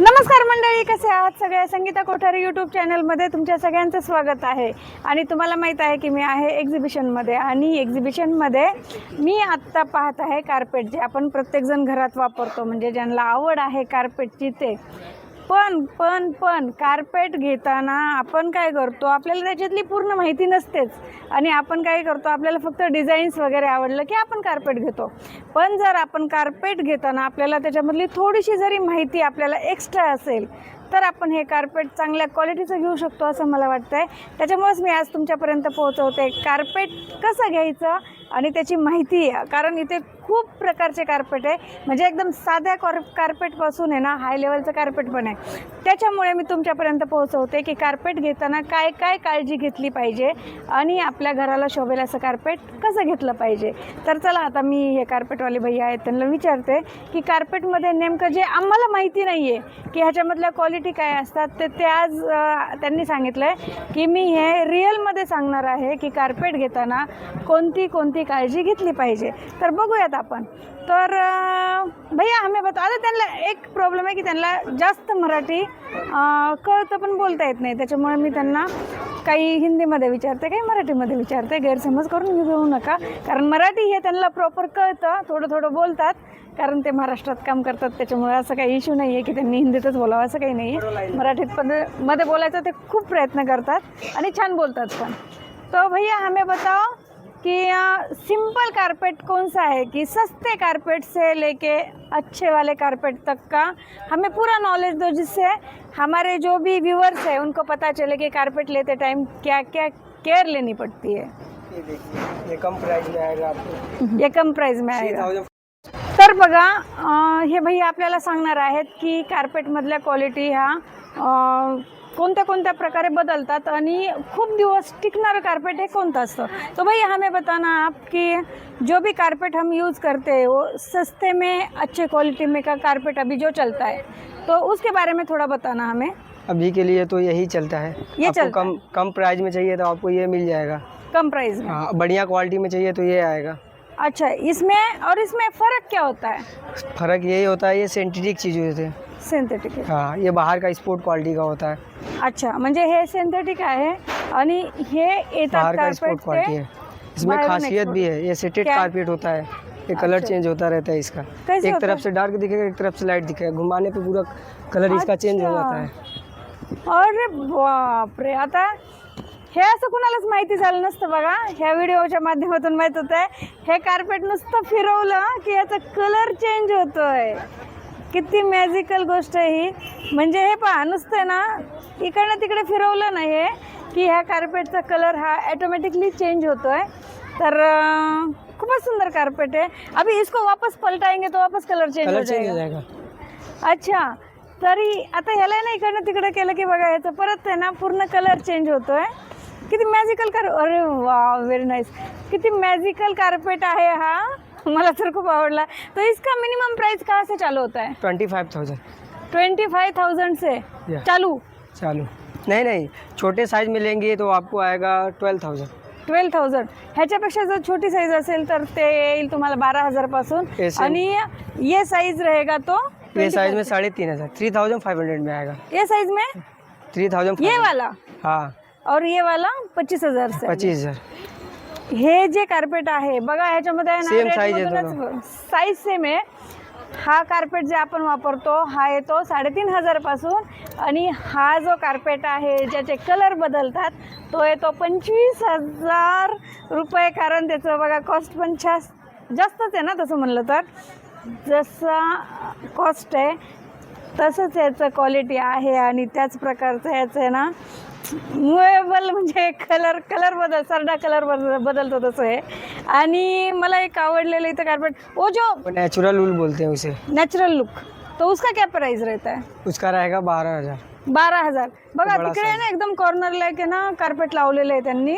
नमस्कार मंडळी कसे आहात सगळ्या संगीता कोठारी यूट्यूब चॅनलमध्ये तुमच्या सगळ्यांचं स्वागत आहे. आणि तुम्हाला माहीत आहे की मी आहे एक्झिबिशनमध्ये आणि एक्झिबिशनमध्ये मी आत्ता पाहत आहे कार्पेट जे आपण प्रत्येकजण घरात वापरतो. म्हणजे ज्यांना आवड आहे कार्पेटची ते. पण पण पण कार्पेट घेताना आपण काय करतो? आपल्याला त्याच्यातली पूर्ण माहिती नसतेच. आणि आपण काय करतो? आपल्याला फक्त डिझाईन्स वगैरे आवडलं की आपण कार्पेट घेतो. पण जर आपण कार्पेट घेताना आपल्याला त्याच्यामधली थोडीशी जरी माहिती आपल्याला एक्स्ट्रा असेल तर आपण हे कार्पेट चांगल्या क्वालिटीचं घेऊ शकतो असं मला वाटतं आहे त्याच्यामुळेच मी आज तुमच्यापर्यंत पोहोचवते. कार्पेट कसं घ्यायचं? आणि त्याची माहिती कारण इथे खूप प्रकारचे कार्पेट आहे. म्हणजे एकदम साध्या कॉर कार्पेटपासून आहे ना हाय लेवलचं कार्पेट पण आहे. त्याच्यामुळे मी तुमच्यापर्यंत पोहोचवते की कार्पेट घेताना काय काय काळजी घेतली पाहिजे आणि आपल्या घराला शोभेल असं कार्पेट कसं घेतलं पाहिजे. तर चला आता मी हे कार्पेटवाले भैया आहेत त्यांना विचारते की कार्पेटमध्ये नेमकं जे आम्हाला माहिती नाही आहे की ह्याच्यामधल्या क्वालिटी काय असतात ते ते आज त्यांनी सांगितलं आहे की मी हे रिअलमध्ये सांगणार आहे की कार्पेट घेताना कोणती कोणती काळजी घेतली पाहिजे? तर बघूयात आपण. तर भैया आम्ही बघतो. आता त्यांना एक प्रॉब्लेम आहे की त्यांना जास्त मराठी कळतं पण बोलता येत नाही. त्याच्यामुळे मी त्यांना काही हिंदीमध्ये विचारते काही मराठीमध्ये विचारते. गैरसमज करून घेऊ नका. कारण मराठी हे त्यांना प्रॉपर कळतं. थोडं थोडं बोलतात. कारण ते महाराष्ट्रात काम करतात. त्याच्यामुळे असं काही इश्यू नाही आहे की त्यांनी हिंदीतच बोलावं. असं काही नाही आहे मराठीत पण मध्ये बोलायचा ते खूप प्रयत्न करतात आणि छान बोलतात पण. तो भैया हमें बताओ कि सिंपल कारपेट कौन सा है कि सस्ते कारपेट से लेके अच्छे वाले कारपेट तक का हमें पूरा नॉलेज दो जिससे हमारे जो भी व्यूअर्स हैं उनको पता चले कि कारपेट लेते टाइम क्या क्या केयर लेनी पड़ती है। ये देखिए ये कम प्राइस में आएगा आपको। ये कम प्राइस में आएगा। तर बघा हे भैया आपल्याला सांगणार आहेत की कार्पेटमधल्या क्वालिटी ह्या कोणत्या कोणत्या प्रकारे बदलतात आणि खूप दिवस टिकणारं कार्पेट हे कोणतं असतं? तो भाई हमें बताना आप कि जो भी कार्पेट हम यूज़ करते हैं वो सस्ते में अच्छे क्वालिटी में का कार्पेट अभी जो चलता है तो उसके बारे में थोड़ा बताना हमें। अभी के लिए तो यही चलता है। ये आपको चलता कम है? कम प्राइस में चाहिए तो आपको ये मिल जाएगा। कम प्राइस में। हाँ बढ़िया क्वालिटी में चाहिए तो ये आएगा। अच्छा इसमें और इसमें फ़र्क क्या होता है? फ़र्क यही होता है ये सिंथेटिक चीज़ होते हैं। सिंथेटिक है हाँ ये बाहर का स्पोर्ट क्वालिटी का होता है अच्छा म्हणजे हे सिंथेटिक आहे आणि हे येतात बाहर का कार्पेट स्पोर्ट क्वालिटी ते है इसमें खासियत भी है ये सेटेड क्या? कारपेट होता है ये कलर अच्छा। चेंज होता रहता है इसका कैसे एक होता तरफ है? से डार्क दिखेगा एक तरफ से लाइट दिखेगा घुमाने पे पूरा कलर इसका चेंज हो। जाता है अरे बापरे आता हे असं कुणालाच माहिती झालं नसतं बघा ह्या व्हिडिओच्या माध्यमातून माहीत होत आहे हे कार्पेट नुसतं फिरवलं की याचा कलर चेंज होतोय किती मॅजिकल गोष्ट आहे ही. म्हणजे हे पहा नुसतं ना इकडनं तिकडे फिरवलं ना हे की ह्या कार्पेटचा कलर हा ॲटोमॅटिकली चेंज होतोय. तर अं, खूपच सुंदर कार्पेट आहे. अभी इसको वापस पलटाएंगे तो वापस कलर चेंज हो कलर चेंज जाएगा. हो जाएगा. अच्छा तरी आता ह्याला ना इकडनं तिकडं केलं की बघा ह्याचं परत आहे ना पूर्ण कलर चेंज होतोय. किती मॅजिकल कार अरे वा व्हेरी नाईस किती मॅजिकल कार्पेट आहे हा. मला तर खूप आवडला. तो इसका मिनिमम प्राइस कहाँ से चालू होता है? Twenty five thousand. Twenty five thousand से Yeah. चालू? चालू. नहीं नहीं छोटे साइज़ में लेंगे तो आपको आएगा ट्वेल्व थाउज़ेंड. Twelve thousand. ह्याच्यापेक्षा जर छोटी साईज असेल तर ते येईल तुम्हाला बारा हजारपासून. ऐसे- आणि ये साईज रहेगा तो ये साइज़ में साढ़े तीन हज़ार. थ्री थाउज़ेंड फाइव हंड्रेड में आएगा. ये साइज़ में? थ्री थाउज़ेंड ये वाला? हाँ. और ये वाला पच्चीस हज़ार से. पच्चीस हज़ार. हे जे कार्पेट आहे बघा ह्याच्यामध्ये आहे Same size आहे ना साईज सेम आहे. हा कार्पेट जे आपण वापरतो हा येतो साडेतीन हजारपासून आणि हा जो कार्पेट आहे ज्याचे कलर बदलतात तो येतो पंचवीस हजार रुपये. कारण त्याचं बघा कॉस्ट पण जास्त जास्तच आहे ना तसं म्हणलं तर. जसा कॉस्ट आहे तसंच याचं क्वालिटी आहे आणि त्याच प्रकारचं याचं आहे ना. मुवेबल म्हणजे कलर कलर बदल सरडा कलर बदल बदलतो तसं आहे. आणि मला एक आवडलेलं इथं कार्पेट वो जो नेचुरल वूल बोलते हैं उसे. नेचुरल लुक तो उसका क्या प्राइस रहता है? उसका रहेगा बारह हज़ार। बारा हजार. बघा बडा तिकडे आहे ना एकदम कॉर्नरला आहे ना कार्पेट लावलेलं आहे त्यांनी.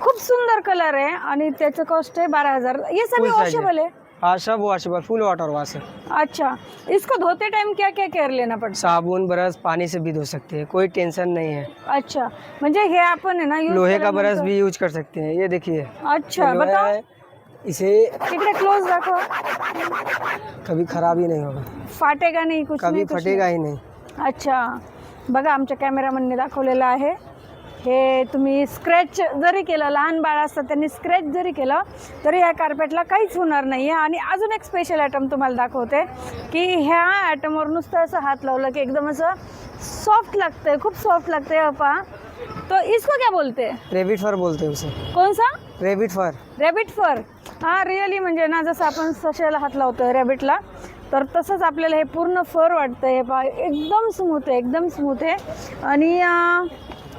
खूप सुंदर कलर आहे आणि त्याचं कॉस्ट आहे बारा हजार. Full size वॉशेबल है हाँ सब वॉशेबल फुल वाटर वॉश है अच्छा इसको धोते टाइम क्या क्या केयर लेना पड़ता? साबुन ब्रश पानी से भी धो सकते हैं कोई टेंशन नहीं है। है अच्छा म्हणजे हे आपण आहे ना use लोहे का ब्रश केल्यानंतर- भी यूज़ कर सकते हैं ये देखिए। अच्छा लोहा बताओ है, इसे इकडे क्लोज दाखव कभी खराब ही नहीं होगा। फाटेगा नहीं कुछ कभी नहीं कुछ फटेगा ही नहीं। अच्छा बघा आमच्या कॅमेरामनने दाखवलेलं आहे। हे तुम्ही स्क्रॅच जरी केलं लहान बाळ असतं त्यांनी स्क्रॅच जरी केलं तरी ह्या कार्पेटला काहीच होणार नाही आहे आणि अजून एक स्पेशल आयटम तुम्हाला दाखवते की ह्या आयटमवर नुसतं असं हात लावलं की एकदम असं सॉफ्ट लागतंय खूप सॉफ्ट लागतंय पहा तो इसको क्या बोलते? रेबिट फर बोलते हैं उसे. कौन सा? रेबिट फर रॅबिट फर हा रिअली म्हणजे ना जसं आपण सशाला हात लावतो रॅबिटला तर तसंच आपल्याला हे पूर्ण फर वाटतं हे पा एकदम स्मूथ आहे एकदम स्मूथ आहे. आणि अं,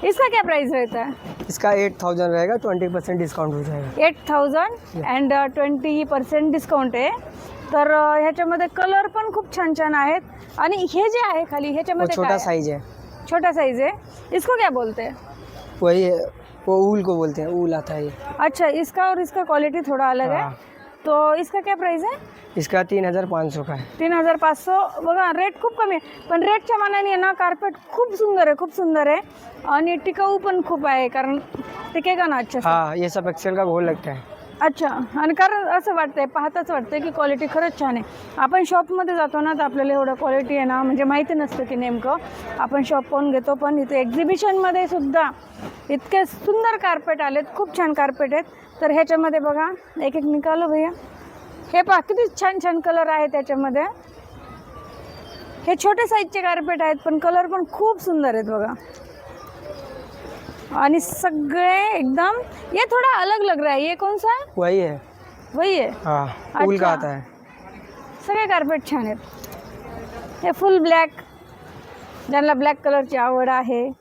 इसका क्या प्राइस रहता है? इसका एट थाउजेंड रहेगा ट्वेंटी परसेंट डिस्काउंट हो जाएगा। Eight thousand and twenty percent discount आहे तर अं, ह्याच्यामध्ये कलर पण खूप छान छान आहेत. आणि हे जे आहे खाली वो ह्याच्यामध्ये छोटा काय आहे? साइज है छोटा साइज है इसको क्या बोलते हैं? वही है वो ऊल को बोलते हैं ऊल आता है ये। अच्छा इसका और इसका क्वालिटी थोड़ा अलग है। हाँ। तो इसका क्या प्राइस है? इसका तीन हज़ार पाँच सौ का है। तीन हजार पाचशे बघा रेट खूप कमी आहे. पण रेटच्या मानाने ना कार्पेट खूप सुंदर आहे खूप सुंदर आहे. आणि टिकाऊ पण खूप आहे कारण टिकेगा ना अच्छा से. हाँ ये सब एक्सेल का घोल लगता है। अच्छा आणि कारण असं वाटतंय पाहताच वाटतंय की क्वालिटी खरंच छान आहे. आपण शॉपमध्ये जातो ना तर आपल्याला एवढं क्वालिटी आहे ना म्हणजे माहिती नसतं की नेमकं. आपण शॉप पाहून घेतो पण इथे एक्झिबिशनमध्ये सुद्धा इतके सुंदर कार्पेट आलेत खूप छान कार्पेट आहेत. तर ह्याच्यामध्ये बघा एक एक निकालो हो भैया. हे पहा किती छान छान कलर आहे त्याच्यामध्ये. हे छोटे साईजचे कार्पेट आहेत पण कलर पण खूप सुंदर आहेत बघा. आणि सगळे एकदम ये थोड़ा अलग लग रहा है. ये कौन सा? है वही है। वही है? हाँ ऊल का अच्छा। आता है। सगळे कार्पेट छान आहेत. हे फुल ब्लॅक ज्यांना ब्लॅक कलरची आवड आहे.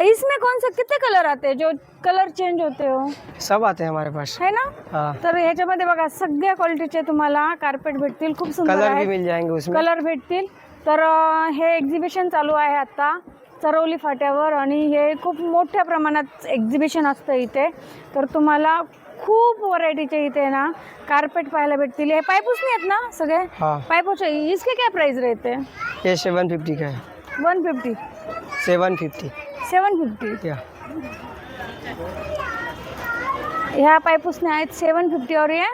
इसमें कौन से कितने कलर आते हैं? जो कलर चेंज होते हो? सब आते हैं हमारे पास। है ना? हाँ। तर ह्याच्यामध्ये बघा सगळ्या क्वालिटीचे तुम्हाला कार्पेट भेटतील. खूप सुंदर कलर भी आहेत मिल जाएंगे उसमें. कलर भेटतील. तर अं, हे एक्झिबिशन चालू आहे आता. चरवली फाट्यावर आणि हे खूप मोठ्या प्रमाणात एक्झिबिशन असतं इथे. तर तुम्हाला खूप व्हरायटीचे इथे ना कार्पेट पाहायला भेटतील. हे पायपूस आहेत ना सगळे? हाँ. पायपोचे इसके क्या प्राइस रहते? हैं ये सेवन फिफ्टी का? है one fifty seven fifty seven fifty या. ह्या पायपूसने आहेत सेवन फिफ्टी और ये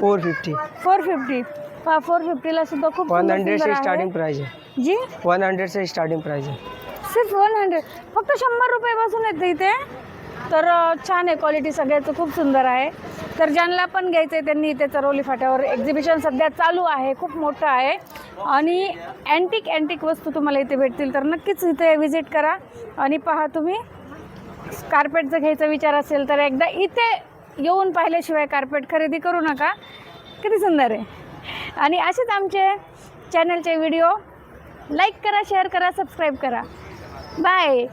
four fifty four fifty four फिफ्टीला सुद्धा खूप वन सुंदर हंड्रेड सुंदर से आहे. स्टार्टिंग प्राइस है जी? वन हंड्रेड से स्टार्टिंग प्राइस है सिर्फ वन हंड्रेड फक्त शंभर रुपयापासून येते इथे. तर छान आहे क्वालिटी सगळ्याचं खूप सुंदर आहे. तर ज्यांना पण घ्यायचं आहे त्यांनी इथे चरवली फाट्यावर एक्झिबिशन सध्या चालू आहे खूप मोठं आहे. आणि अँटिक अँटिक वस्तू तुम्हाला इथे भेटतील. तर नक्कीच इथे व्हिजिट करा. आणि पहा तुम्ही कार्पेटचं घ्यायचा विचार असेल तर एकदा इथे येऊन पाहिल्याशिवाय कार्पेट खरेदी करू नका. किती सुंदर आहे. आणि असेच आमचे चॅनलचे व्हिडिओ लाईक करा शेअर करा सबस्क्राईब करा. Bye.